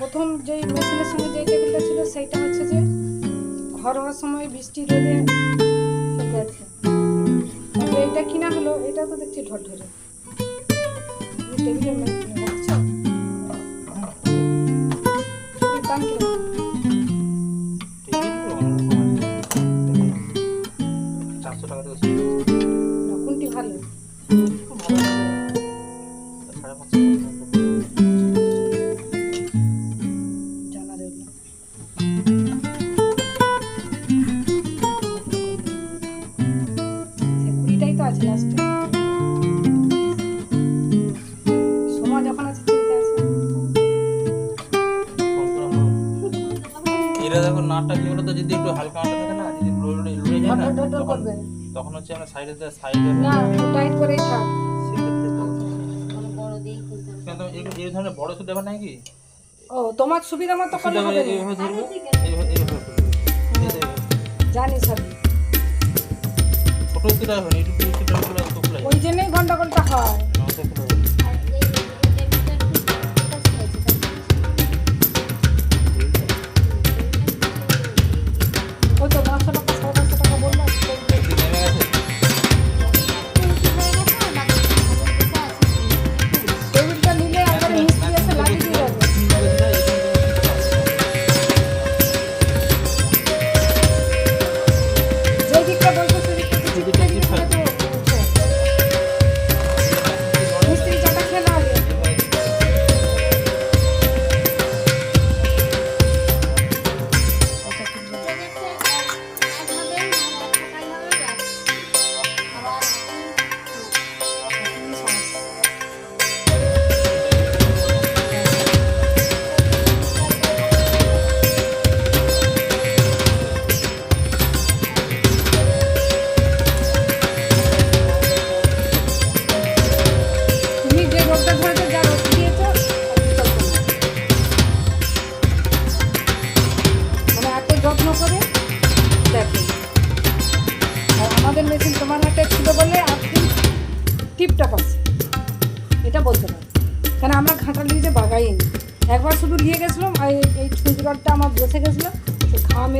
প্রথম যেই মেশিনের সঙ্গে যে টেবিলটা ছিল, সেইটা হচ্ছে যে ঘর হওয়ার সময় বৃষ্টি রোদে আছে। এটা কিনা হলো, এটা তো দেখছি ঢর ঢরে টেবিলের। চারশো টাকা থেকে না ঢট ঢট ঢট তখন করবে। তখন হচ্ছে আমরা সাইডে সাইডে না টাইট করেই থাক কিন্তু এই- এই ধরনের বড় সুদ ও তোমার সুবিধা মতো করলে হবে। জানি ছোট হবে একটু ওই জন্যই গন্ডগোলটা হয়।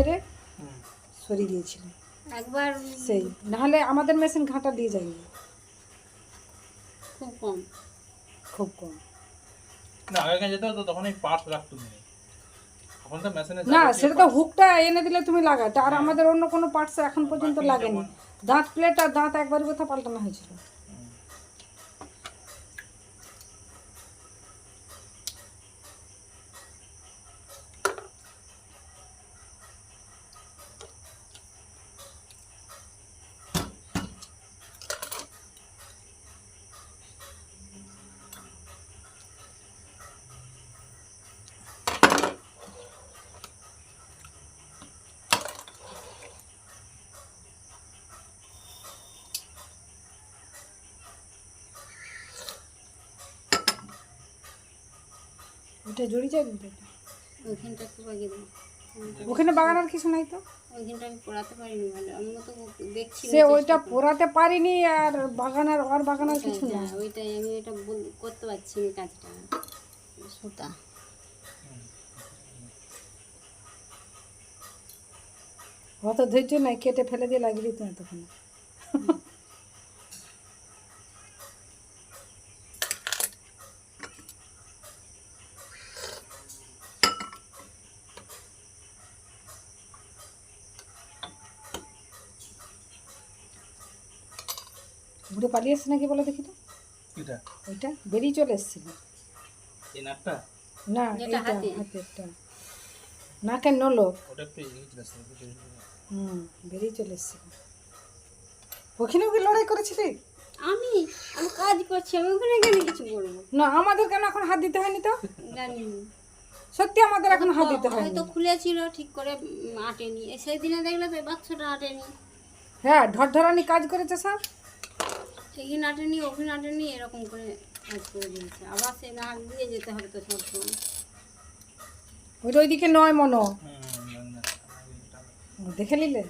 মেরে সরিয়ে দিয়েছিল। একবার সেই নাহলে আমাদের মেশিন ঘাঁটা দিয়ে যায়নি। খুব কম। খুব কম। না আগে যেত তো তখন এই পার্টস রাখতো তুমি এখন তো মেশিনে না সেটা তো হুকটা এনে দিলে তুমি লাগাতে আর আমাদের অন্য কোনো পার্টস এখন পর্যন্ত লাগেনি। দাঁত প্লেট আর দাঁত একবারই কোথাও পাল্টানো হয়েছিল। ওটা জড়ি যাবে। ওইখানটা একটু বাগিয়ে ওখানে বাগানোর কিছু নাই তো? ওইখানটা আমি পড়াতে পারিনি ভালো আমি তো দেখছি সে ওইটা পোড়াতে পারিনি আর বাগানার আর বাগানার কিছু না হ্যাঁ ওইটাই আমি এটা করতে পারছি না কাজটা। সুতা। অত ধৈর্য নাই কেটে ফেলে দিয়ে লাগিয়ে দিত তখন। পালিয়ে এসছে নাকি বলে দেখি তো। এটা? বেরিয়ে চলে এসেছিল। এই না হাতেরটা। নাকের ওটা একটু আসছে। হুম বেরিয়ে চলে এসেছিল। ওখানেও কি লড়াই করেছিলি? আমি আমি কাজ করছি আমি ওখানে কেন কিছু করব। না আমাদের কেন এখন হাত দিতে হয়নি তো? জানি সত্যি আমাদের এখন হাত দিতে হয়নি। হয়তো খুলেছিল ঠিক করে আটেনি। সেই দিনে দেখলে তো বাক্সটা আটেনি। হ্যাঁ ঢরঢরানি কাজ করেছে সব? এখানে নাটেনি ওখানে আটেনি এরকম করে কাজ করে দিয়েছে। আবার সে না দিয়ে যেতে হবে তো সবসময়। ওইটা ওইদিকে নয় মনো। দেখে নিলে?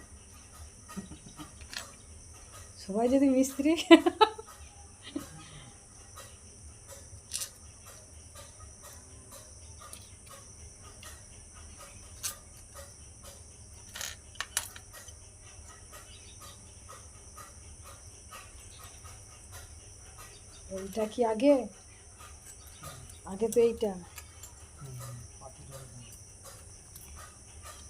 সবাই যদি মিস্ত্রি এইটা কি আগে? আগে তো এইটা।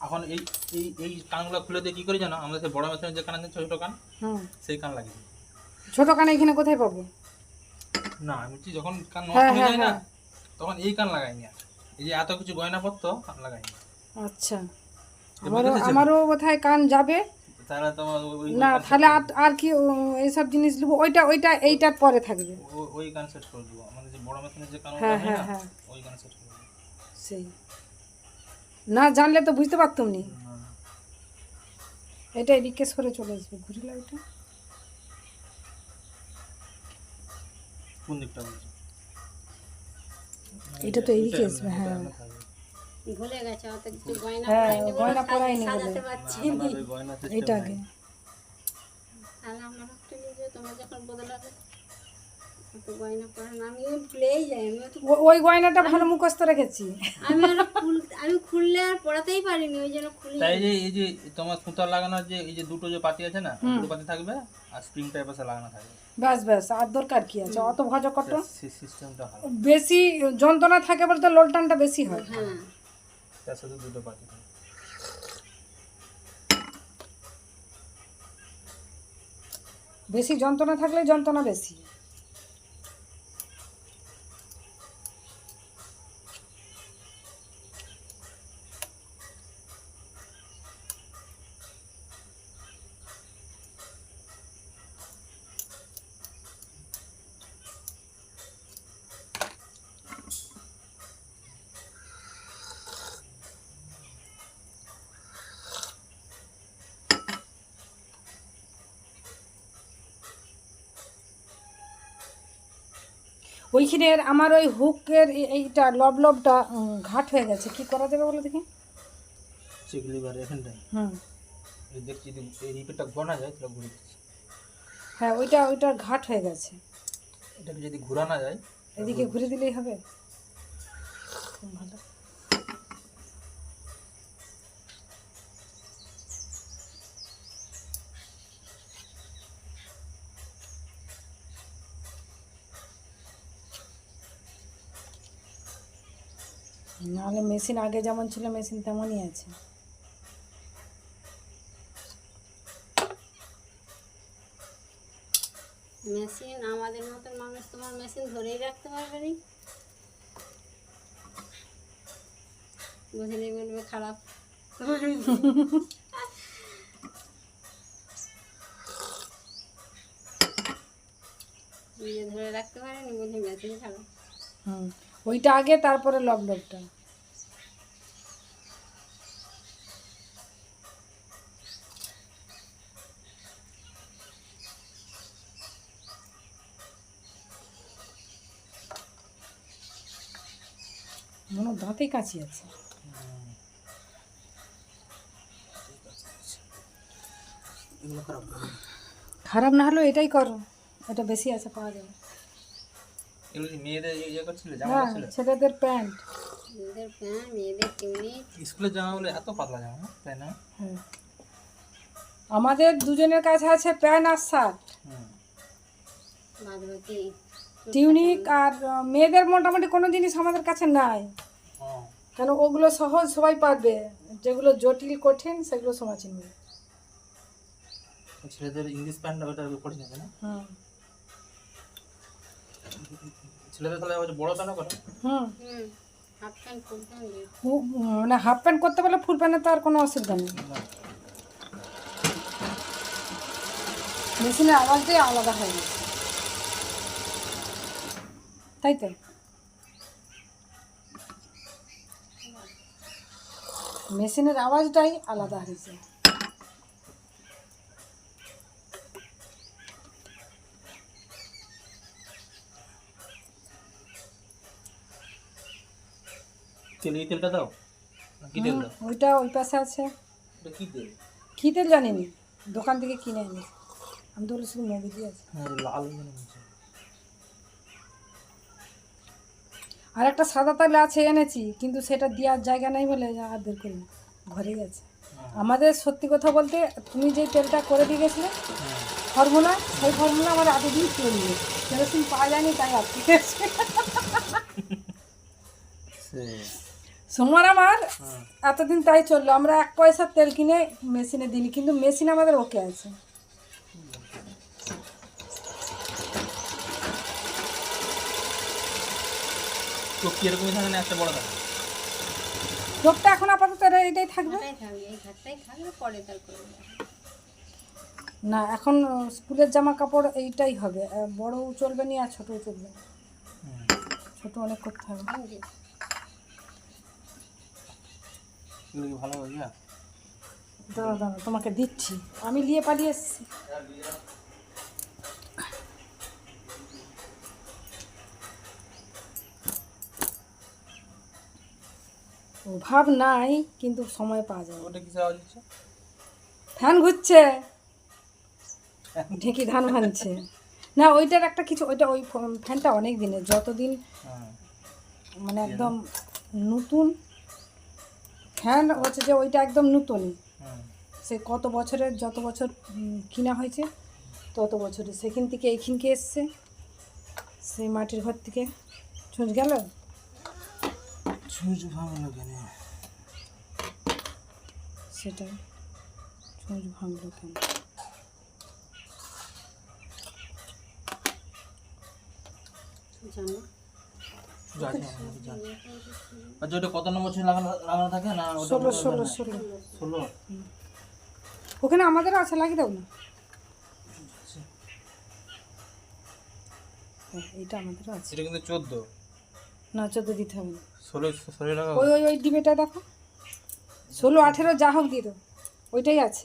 এখন এই এই এই কানগুলো খুলে দিয়ে কি করি জানো? আমাদের সেই বড় মেশিনের যে কান আছে ছোট কান হুম। সেই কান লাগিয়ে ছোট কানে এখানে কোথায় পাবো? না আমি বলছি যখন কান হ্যাঁ, নষ্ট হয়ে হ্যাঁ, যায় না হ্যাঁ। তখন এই কান লাগাই নি। এই যে এত কিছু গয়না গয়নাপত্র কান লাগাই নি। আচ্ছা। আমারও আমারও কোথায় কান যাবে। না তাহলে আর আর কি এইসব জিনিস নেব ওইটা ওইটা এইটার পরে থাকবে। ওই গান সেট করে দেবো। আমাদের যে বড় মেশিনের যে কান হ্যাঁ, হ্যাঁ, না হ্যাঁ। ওই গান সেট করে সেই। না জানলে তো বুঝতে পারতাম নি। এটা এদিকে সরে চলে আসবে ঘুরে কোন দিকটা এটা তো এদিকে আসবে, হ্যাঁ। ভুলে গেছে অত কিছু গয়না হ্যাঁ, পরাইনি গয়না পরাইনি সাজাতে পারছি গয়না তাহলে আমার একটা নিজে তোমার যখন বদলাবে অত গয়না পরানো আমি ভুলেই যাই আমি তো ও- ওই গয়নাটা ভালো মুখস্থ রেখেছি। আমি আমি খুললে আর পড়াতেই পারিনি ওই জন্য খুলি তাই যে এই যে তোমার লাগানোর যে এই যে দুটো যে পাতি আছে না দুটো পাতি থাকবে আর স্প্রিংটা এপাশে লাগানো থাকবে। ব্যাস ব্যাস আর দরকার কি আছে? অত ভজ কত সিস্টেমটা বেশি যন্ত্রণা থাকে বলতে লোলটানটা বেশি হয়। হ্যাঁ। তার সাথে দুটো থাকবে বেশি যন্ত্রণা থাকলে যন্ত্রণা বেশি। ওইখানে আমার ওই হুকের এইটা লব লবটা ঘাট হয়ে গেছে। কি করা যাবে বলে দেখি? এখানটায়? হুম। দেখছি এই রিপেটটা যায় তাহলে ঘুরে হ্যাঁ ওইটা ওইটা ঘাট হয়ে গেছে। এটাকে যদি ঘোরানো যায় এদিকে ঘুরে দিলেই হবে খুব ভালো নাহলে মেশিন আগে যেমন ছিল মেশিন তেমনই আছে। মেশিন আমাদের মতন মানুষ তোমার মেশিন ধরেই রাখতে পারবে নি? বুঝলেই বলবে খারাপ। নিজে ধরে রাখতে পারেনি বলছে মেশিন খারাপ। হুম। ওইটা আগে তারপরে লব লবটা মনে দাঁতে কাছি আছে। খারাপ খারাপ না হলেও এটাই করো এটা বেশি আছে পাওয়া যাবে। এগুলো কি মেয়েদের ইয়ে করছিলে জামা হ্যাঁ ছেলেদের প্যান্ট। মেয়েদের প্যান্ট মেয়েদের টিউনি স্কুলের জামাগুলো এত পাতলা জামা হ্যাঁ? তাই না? হ্যাঁ আমাদের দুজনের কাছে আছে প্যান্ট আর শার্ট। টিউনিক আর মেয়েদের মোটামুটি কোনো জিনিস আমাদের কাছে নাই। কেন ওগুলো সহজ সবাই পারবে। যেগুলো জটিল কঠিন সেগুলো সমাচিন নেই ছেলেদের ইংলিশ প্যান্ট ওটা পড়ে যাবে না? হুম। ছেলেদের তাহলে বড় প্যান্ট করে? হুম। মানে হাফ প্যান্ট করতে পারলে ফুল প্যান্টে তো আর কোনো অসুবিধা নেই। মেশিনের আওয়াজটাই আলাদা হয়ে গেছে। তাই তো? মেশিনের আওয়াজটাই আলাদা হয়েছে তেল এই তেলটা দাও। কি তেল দাও? ওইটা ওই পাশে আছে। এটা কি তেল? কী তেল জানি নি দোকান থেকে কিনে আনি আমি তো শুধু মোবিলি আছে। হ্যাঁ লাল আর একটা সাদা তেল আছে এনেছি কিন্তু সেটা দেওয়ার জায়গা নেই বলে আর বের করি ঘরে গেছে। আমাদের সত্যি কথা বলতে তুমি যে তেলটা করে দিয়ে গেছিলে হ্যাঁ। ফর্মুলা সেই ফর্মুলা আমার এতদিন চলবে কেরোসিন পাওয়া যায়নি তাই সে সোমবার আমার হ্যাঁ। এতদিন তাই চলল। আমরা এক পয়সার তেল কিনে মেশিনে দিলি কিন্তু মেশিন আমাদের ওকে আছে। তো কি এরকমই থাকে না একটা বড় থাকে লোকটা এখন আপাতত এটাই থাকবে? না এখন স্কুলের জামা কাপড় এইটাই হবে। বড়ও চলবে না আর ছোটও চলবে। ছোট অনেক করতে হবে। এগুলো কি ভালো হবে দাঁড়া দাঁড়া তোমাকে দিচ্ছি। আমি নিয়ে পালিয়ে এসেছি। অভাব নাই কিন্তু সময় পাওয়া ওটা আওয়াজ হচ্ছে? ধান ঘুরছে। ঢেকি ধান ভাঙছে। না ওইটার একটা কিছু ওইটা ওই ফ্যানটা অনেক দিনের যতদিন হ্যাঁ। মানে একদম নতুন ফ্যান হচ্ছে যে ওইটা একদম নতুনই সে কত বছরের যত বছর কিনা হয়েছে তত বছরে সেখান থেকে এইখানকে এসছে সেই মাটির ঘর থেকে। ছুঁচ গেল? ভাঙলো কেন? সেটা ছুঁচ ভাঙলো কেন? জানো সুইচ আছে আমার কাছে, জানি। আচ্ছা ওটা কত নম্বর লাগানো লাগানো থাকে না ষোলো ষোলো ষোলো। ষোলো? ওখানে আমাদেরও আছে লাগিয়ে দাও না। হ্যাঁ, এইটা আমাদেরও আছে। এটা কিন্তু চোদ্দ। না চোদ্দ দিতে হবে ষোলো ষোলো টাকা ওই ওই ওই ডিবেটা দেখো। ষোলো আঠেরো যা হোক দিয়ে দাও। ওইটাই আছে।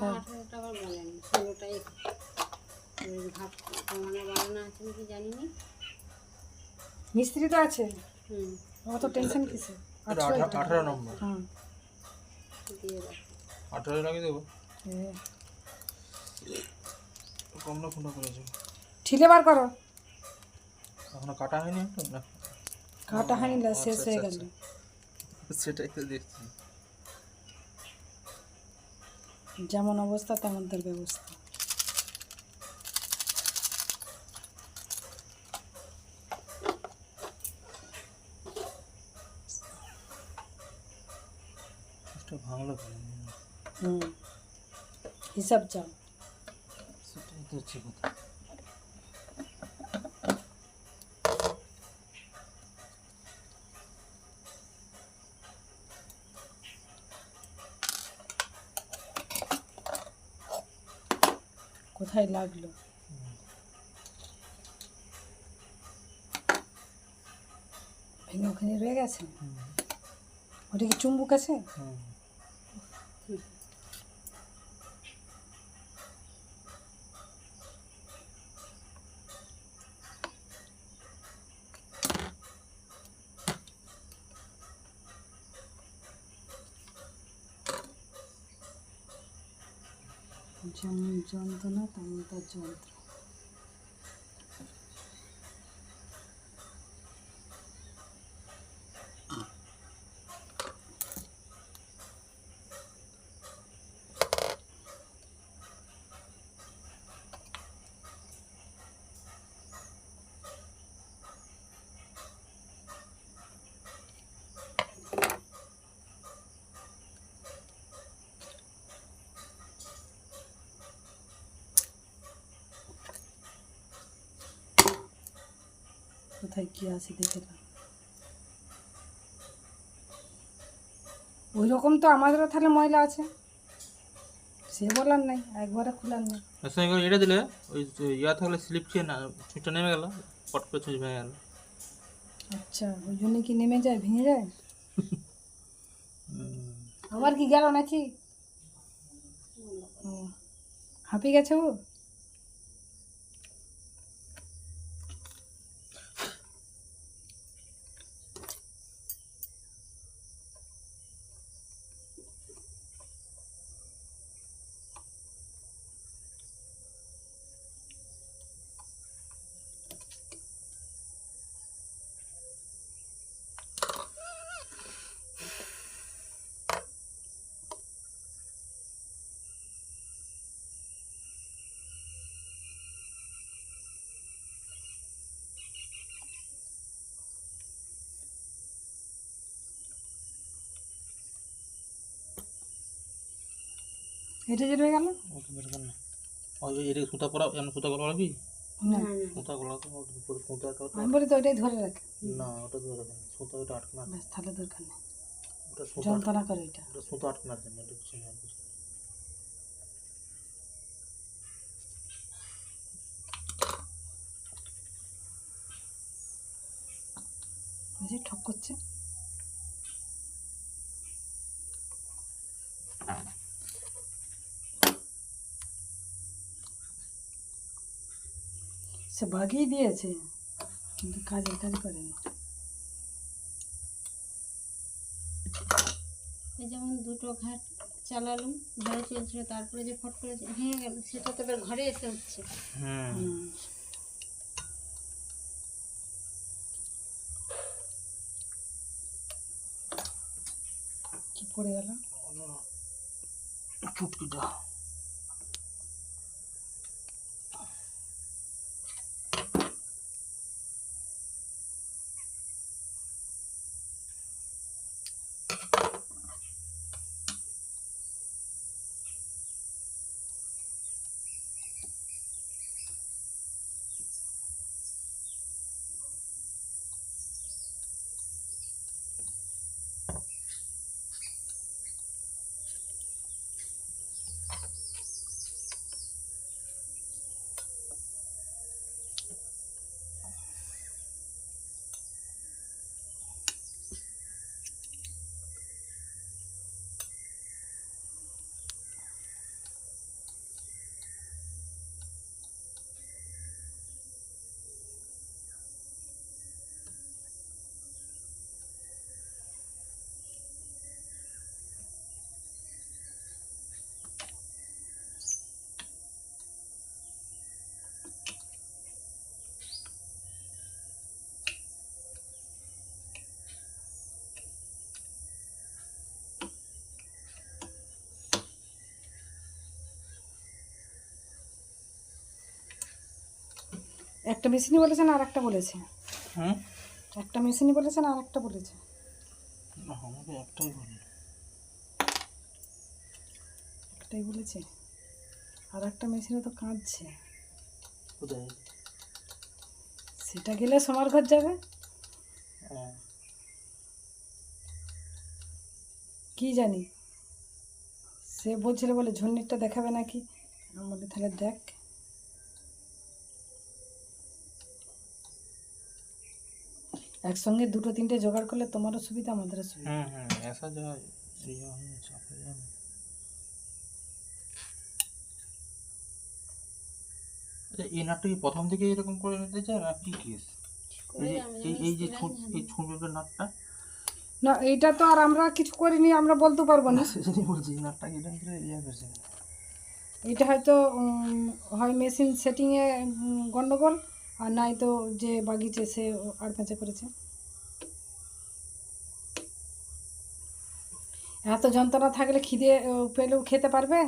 হ্যাঁ। ষোলোটাই বানানো জানি না মিস্ত্রি তো আছে। হুম অত টেনশন কিসে আঠেরো আঠা- আঠারো নম্বর। হ্যাঁ দাও। আঠারো লাগিয়ে দেবো? হ্যাঁ। কম না ফোনটা করেছে? ঠিলে বার করো। এখনও কাটা হয়নি না? কাটা হয়নি না, শেষ আচ্ছা, হয়ে আচ্ছা, গেল। সেটাই তো দেখছি। যেমন অবস্থা তেমন তার ব্যবস্থা। ভাঙলো হুম। হিসাব যাও সেটাই তো হচ্ছে কথা। কোথায় লাগল? ভেঙে ওখানে রয়ে গেছে? ওটা কি চুম্বুক আছে হুম যেমন যন্ত্রণা তেমন তার যন্ত্র কোথায় কি আছে দেখে নাও ওই রকম তো আমাদেরও তাহলে ময়লা আছে। সে বলার নাই একবারে খোলার নেই। সঙ্গে এটা দিলে ওই ইয়া থাকলে স্লিপ খেয়ে না সুইচটা নেমে গেল পট করে ভেঙে গেল। আচ্ছা ওই জন্য কি নেমে যায় ভেঙে যায়? আবার কি গেল নাকি? ও হাঁপিয়ে গেছে ও? এটা যেটা গেল? ওটা বের কর না। ওই ওই এটা সুতা পরা এমন সুতা গলা না। সুতা গলা তো সুতাটা ওটা আমি বলি তো ওইটাই ধরে রাখ। না ওটা ধরে রাখবে না। সুতা ওটা আটকে না। ব্যাস তাহলে দরকার নেই। ওটা সুতা যন্ত্রণা করে এটা। ওটা সুতা আটকে না জন্য এটা কিছু। না ঠক করছে। সে বাগিয়ে দিয়েছে। কিন্তু কাজের কাজ করেনি যেমন দুটো ঘাট চালালুম ঘরে চলছিল তারপরে যে ফট করে যে ভেঙে গেল সেটা তো এবার ঘরে এসে হচ্ছে হুম হুম। কি পড়ে গেল? চুটকিটা একটা মেশিনই বলেছেন আর একটা বলেছে। হুম? একটা মেশিনই বলেছেন আর একটা বলেছে আমাকে একটাই বলল একটাই বলেছে। আর একটা মেশিনে তো কাঁদছে। কোথায়? সেটা গেলে সোমার ঘর যাবে। হ্যাঁ। কি জানি? সে বলছিল বলে ঝুন্নিরটা দেখাবে নাকি? আমি বলি তাহলে দেখ। একসঙ্গে দুটো তিনটে জোগাড় করলে তোমারও সুবিধা আমাদেরও সুবিধা হুম হুম ऐसा जो ये हम चाहते हैं আচ্ছা, এই নাটটা কি প্রথম থেকে এরকম করে নিতে চায় না কি কেস করে এই যে আমি এই জানি এই যে জানি ছুট জানি। এই ছুটবের নাটটা না এইটা তো আর আমরা কিছু করিনি আমরা বলতে পারবো না সেজন্যই বলছি এই নাটটা কি এরকম করে ইয়ে করছে এটা হয়তো উম, হয় মেশিন সেটিংয়ে গন্ডগোল আর নাই তো যে বাগিচে সে আর পেঁচে করেছে এত যন্ত্রণা থাকলে খিদে পেলেও খেতে পারবে?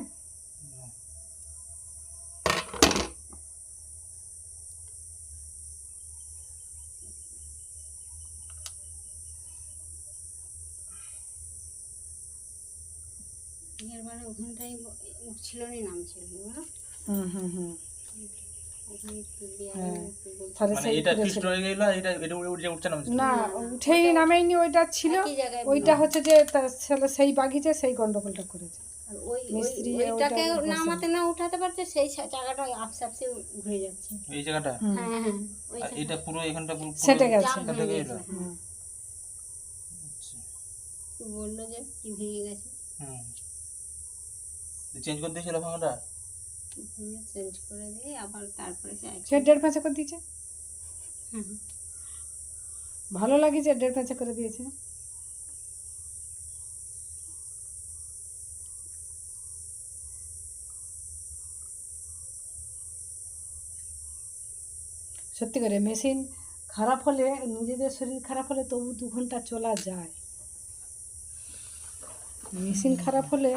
বিয়ের বারে ওখানটাই উঠছিল না নামছিল না? হুম হুম হুম। ওখানে বিয়ে। বলতে তাহলে সেই এটা করেছে। ফিক্সড গেল এটা এটা উড়ে উড়ে উঠছে না না উঠেই নামেইনি ওইটা ছিল। ওইটা হচ্ছে যে ছেলে সেই বাগিচে সেই গন্ডগোলটা করেছে। আর ওই ওই- মিস্ত্রি ওইটাকে নামাতে না উঠাতে পারছে সেই জায়গাটা আপসে আপসে ঘুরে যাচ্ছে। এই জায়গাটা? হ্যাঁ হ্যাঁ এটা পুরো এখানটা পুরো পুরো- সেটে গেছে। জাম এখান থেকে গেছে? এলো। হুম। বলল যে কি ভেঙে গেছে। হুম। চেঞ্জ করে দিয়েছিল ভাঙাটা? চেঞ্জ করে দিয়ে আবার তারপরে সে দেড় পাঁচে করে দিয়েছে। ভালো লাগিয়েছে দেড় পাঁচে করে দিয়েছে? সত্যি করে মেশিন খারাপ হলে নিজেদের শরীর খারাপ হলে তবু দু ঘণ্টা চলা যায়। মেশিন খারাপ হলে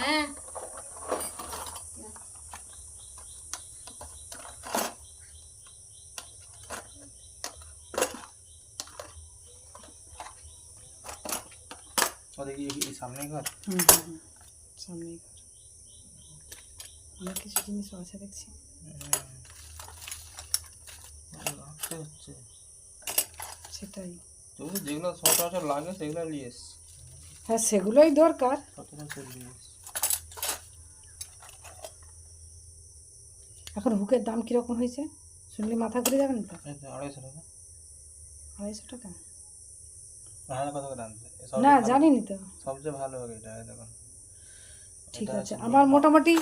হ্যাঁ ওদের কি এই সামনে ঘর হুম হুম হুম সামনেই ঘর অনেক কিছু জিনিস আছে দেখছি রাখতে হচ্ছে সেটাই তবু যেগুলো সচরাচর লাগে সেগুলো নিয়ে এসছি হ্যাঁ সেগুলোই দরকার সচরাচর নিয়ে এখন হুকের দাম কীরকম হয়েছে? শুনলে মাথা ঘুরে যাবেন তো আড়াইশো টাকা। আড়াইশো টাকা? না জানিনি তো। সবচেয়ে ভালো হবে এটা দেখুন। ঠিক আছে আমার মোটামুটি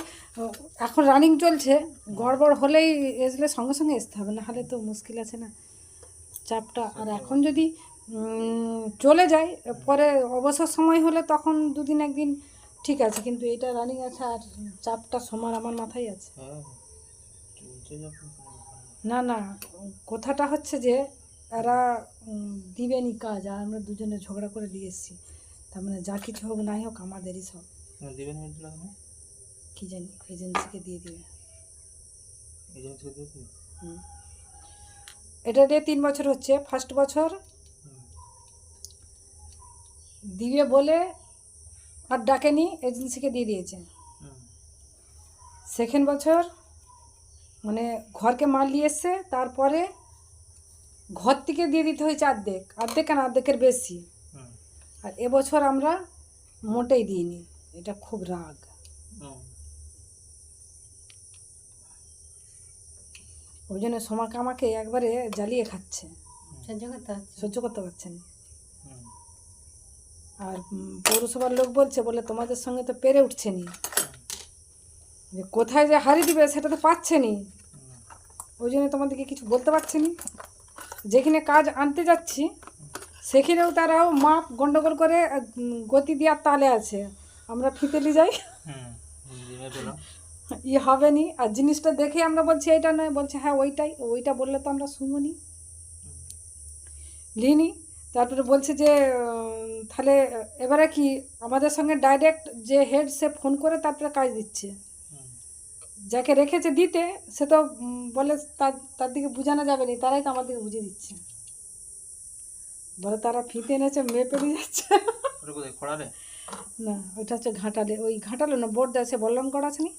এখন রানিং চলছে। গড়বড় হলেই আসলে সঙ্গে সঙ্গে আসতে হবে না হলে তো মুশকিল আছে না। চাপটা আর এখন যদি চলে যায় পরে অবসর সময় হলে তখন দুদিন একদিন ঠিক আছে কিন্তু এটা রানিং আছে আর চাপটা সমান আমার মাথায় আছে হ্যাঁ চলছে যখন কোনো ব্যাপার না। না কথাটা হচ্ছে যে এরা দিবেনি কাজ আর আমরা দুজনে ঝগড়া করে দিয়ে এসেছি। তার মানে যা কিছু হোক নাই হোক আমাদেরই সব। দিবেন মিনিট লাগে না কি জানি এজেন্সিকে দিয়ে দিবে। এই দিয়ে দিবি? এটা দিয়ে তিন বছর হচ্ছে। ফার্স্ট বছর দিবে বলে আর ডাকেনি এজেন্সিকে দিয়ে দিয়েছে। সেকেন্ড বছর মানে ঘরকে মাল নিয়ে এসছে তারপরে ঘর থেকে দিয়ে দিতে হয়েছে অর্ধেক অর্ধেক কেন অর্ধেকের বেশি। আর এবছর আমরা মোটেই দিইনি এটা খুব রাগ। ওই জন্য সোমাকে আমাকে একবারে জ্বালিয়ে খাচ্ছে। সহ্য করতে হচ্ছে সহ্য করতে পারছেন আর পৌরসভার লোক বলছে বলে তোমাদের সঙ্গে তো পেরে উঠছে নি। যে কোথায় যে হারিয়ে দিবে সেটা তো পাচ্ছে নি ওই জন্য তোমাদেরকে কিছু বলতে পারছি নি যেখানে কাজ আনতে যাচ্ছি, সেখানেও তারাও মাপ গন্ডগোল করে গতি দেওয়ার তালে আছে। আমরা ফিতেলি যাই। ই হবে নি আর জিনিসটা দেখে আমরা বলছি এটা নয়। বলছে হ্যাঁ ওইটাই। ওইটা বললে তো আমরা শুনব নি লিনি, তারপরে বলছে যে তাহলে এবারে কি আমাদের সঙ্গে ডাইরেক্ট যে হেড সে ফোন করে, তারপরে কাজ দিচ্ছে। যাকে রেখেছে দিতে সে তো বলে তার তার দিকে বোঝানো যাবে না তারাই তো আমার দিকে বুঝিয়ে দিচ্ছে। বলে তারা ফিতে এনেছে মেপে দিয়ে যাচ্ছে। না ওইটা হচ্ছে ঘাটালে ওই ঘাটালে না বোর্ড আছে বল্লমগড় আছে নি।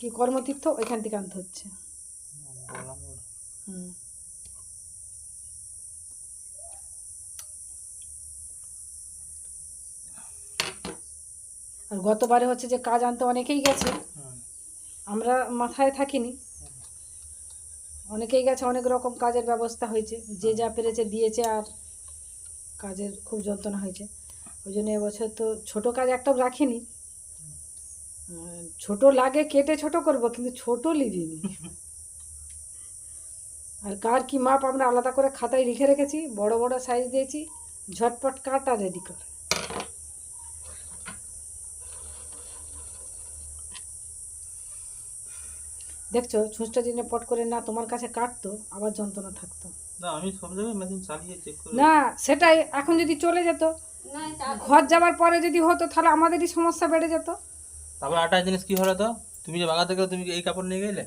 কি কর্মতীর্থ ওইখান থেকে আনতে হচ্ছে। হুম। আর গতবারে হচ্ছে যে কাজ আনতে অনেকেই গেছে। আমরা মাথায় থাকিনি। অনেকেই গেছে, অনেক রকম কাজের ব্যবস্থা হয়েছে। যে যা পেরেছে দিয়েছে আর কাজের খুব যন্ত্রণা হয়েছে। ওই জন্য এবছর তো ছোট কাজ একটাও রাখিনি। ছোট লাগে, কেটে ছোট করব, কিন্তু ছোট লিখিনি আর কার কি মাপ আমরা আলাদা করে খাতায় লিখে রেখেছি, বড় বড় সাইজ দিয়েছি, ঝটপট কাট রেডি কর। দেখছ ছুঁচটা দিনে পট করে না তোমার কাছে কাটতো আবার যন্ত্রণা থাকতো। না আমি সব জায়গায় মেশিন চালিয়ে চেক করে না সেটাই এখন যদি চলে যেত না ঘর যাবার পরে যদি হতো তাহলে আমাদেরই সমস্যা বেড়ে যেত। তারপর আটা জিনিস কি হলো তো? তুমি যে বাগাতে গেলে তুমি এই কাপড় নিয়ে গেলে?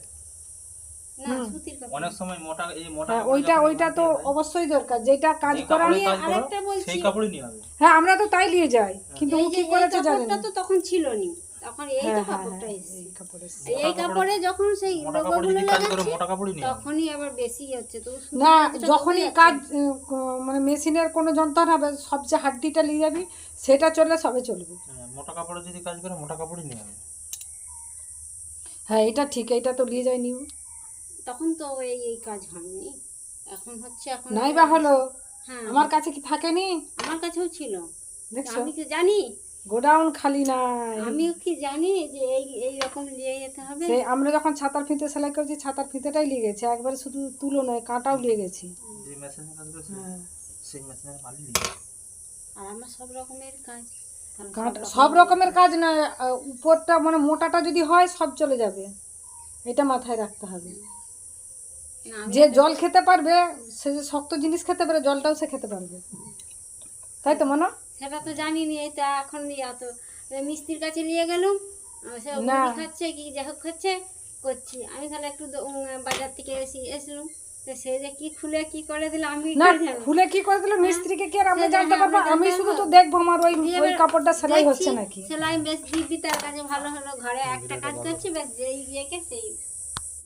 না সুতির কাপড়। অনেক সময় মোটা এই মোটা হ্যাঁ ওইটা ওইটা তো অবশ্যই দরকার যেটা কাজ এই করা নিয়ে আরেকটা বলছি। সেই কাপড়ই নিয়ে হবে হ্যাঁ আমরা তো তাই নিয়ে যাই কিন্তু ও এই যে কি করেছে জানেন? তো তখন ছিল নি তখন এই হ্যাঁ তো হ্যাঁ কাপড়টা হ্যাঁ এসেছে। এই কাপড় এসছে। এই কাপড়ে যখন সেই লোগোগুলো যদি কাজ করো লাগাচ্ছে মোটা কাপড়ই নিয়ে হবে তখনই আবার বেশি হচ্ছে। তো না যখনই কাজ যাচ্ছে। উম, ক- মানে মেশিনের কোনো যন্ত্র হবে সবচেয়ে হাড্ডিটা নিয়ে যাবি সেটা চললে সবে চলবে। হ্যাঁ, মোটা কাপড়ে যদি কাজ করে মোটা কাপড়ই নিয়ে হবে হ্যাঁ এটা ঠিক এটা তো নিয়ে যায় নিউ তখন তো এই এই কাজ হয়নি। এখন হচ্ছে এখন নাই বা হলো? হ্যাঁ। আমার কাছে কি থাকেনি? আমার কাছেও ছিল। আমি কি জানি? গোডাউন খালি নাই। আমিও কি জানি যে এই এই রকম নিয়ে যেতে হবে? সেই আমরা যখন ছাতার ফিতে সেলাই করেছি ছাতার ফিতেটাই নিয়ে গেছে একবারে শুধু তুলো নয় কাঁটাও নিয়ে গেছি। যে মেশিনে কাজ করে হ্যাঁ। আর আমার সব রকমের কাজ। কাঁটা সব রকমের কাজ আহ, উপরটা মানে মোটাটা যদি হয় সব চলে যাবে। এটা মাথায় রাখতে হবে। যে জল খেতে পারবে সে যে শক্ত জিনিস খেতে পারে জলটাও সে খেতে পারবে। তাই তো মনে? সেটা তো জানিনি এই তো এখন এত মিস্ত্রির কাছে নিয়ে গেলুম। আহ, সে মুড়ি খাচ্ছে কি যাই হোক খাচ্ছে করছি। আমি তাহলে একটু বাজার থেকে এসে এসলাম। তো সে যে কি খুলে কি করে দিল আমি না খুলে কি করে দিল মিস্ত্রিকে কি আর আমরা জানতে পারব? আমি শুধু তো দেখব আমার ওই ওই কাপড়টা সেলাই হচ্ছে নাকি? সেলাই বেশ দিব্যি তার কাছে ভালো হলো। ঘরে একটা কাজ করছি বেশ যেই ইয়েকে সেই